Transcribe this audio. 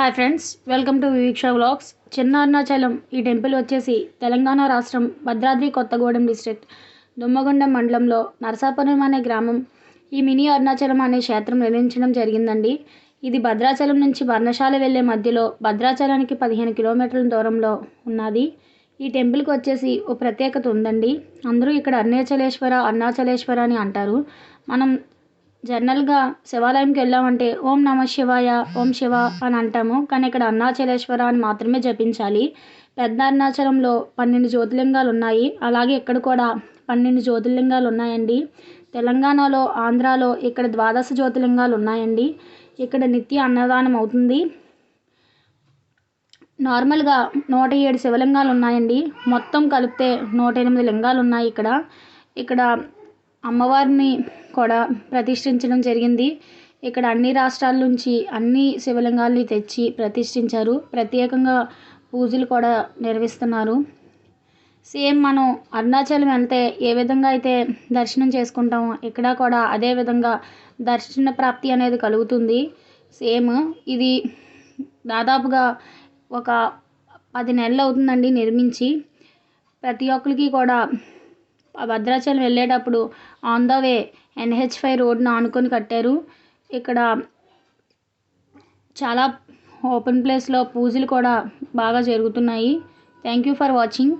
Hi friends welcome to Viviksha vlogs చిన్న అరుణాచలం ఈ temple వచ్చేసి తెలంగాణ రాష్ట్రం భద్రాద్రి కొత్తగూడెం డిస్ట్రిక్ట్ దుమ్మగుండం మండలంలో నరసాపురం అనే గ్రామం. ఈ మినీ అరుణాచలం అనే క్షేత్రం నిర్మించడం జరిగిందండి. ఇది భద్రాచలం నుంచి వర్ణశాల వెళ్ళే మధ్యలో భద్రాచలానికి పదిహేను కిలోమీటర్ల దూరంలో ఉన్నది. ఈ టెంపుల్కి వచ్చేసి ఓ ప్రత్యేకత ఉందండి. అందరూ ఇక్కడ అరుణాచలేశ్వర అరుణాచలేశ్వర అని అంటారు. మనం జనరల్గా శివాలయంకి వెళ్ళామంటే ఓం నమ శివాయ ఓం శివ అని అంటాము. కానీ ఇక్కడ అరుణాచలేశ్వర అని మాత్రమే జపించాలి. పెద్ద అరుణాచలంలో పన్నెండు జ్యోతిర్లింగాలు ఉన్నాయి. అలాగే ఇక్కడ కూడా పన్నెండు జ్యోతిర్లింగాలు ఉన్నాయండి. తెలంగాణలో ఆంధ్రాలో ఇక్కడ ద్వాదశ జ్యోతిర్లింగాలు ఉన్నాయండి. ఇక్కడ నిత్య అన్నదానం అవుతుంది. నార్మల్గా నూట ఏడు శివలింగాలు ఉన్నాయండి. మొత్తం కలిపితే నూట ఎనిమిది లింగాలు ఉన్నాయి ఇక్కడ. ఇక్కడ అమ్మవారిని కూడా ప్రతిష్ఠించడం జరిగింది. ఇక్కడ అన్ని రాష్ట్రాల నుంచి అన్ని శివలింగాల్ని తెచ్చి ప్రతిష్ఠించారు. ప్రత్యేకంగా పూజలు కూడా నిర్వహిస్తున్నారు. సేమ్ మనం అరుణాచలం వెళ్తే ఏ విధంగా అయితే దర్శనం చేసుకుంటామో ఇక్కడ కూడా అదే విధంగా దర్శన ప్రాప్తి అనేది కలుగుతుంది. సేమ్ ఇది దాదాపుగా ఒక పది నెలలు అవుతుందండి నిర్మించి. ప్రతి ఒక్కరికి కూడా భద్రాచలం వెళ్ళేటప్పుడు on the way NH five రోడ్ను ఆనుకొని కట్టారు. ఇక్కడ చాలా ఓపెన్ ప్లేస్లో పూజలు కూడా బాగా జరుగుతున్నాయి. Thank you for watching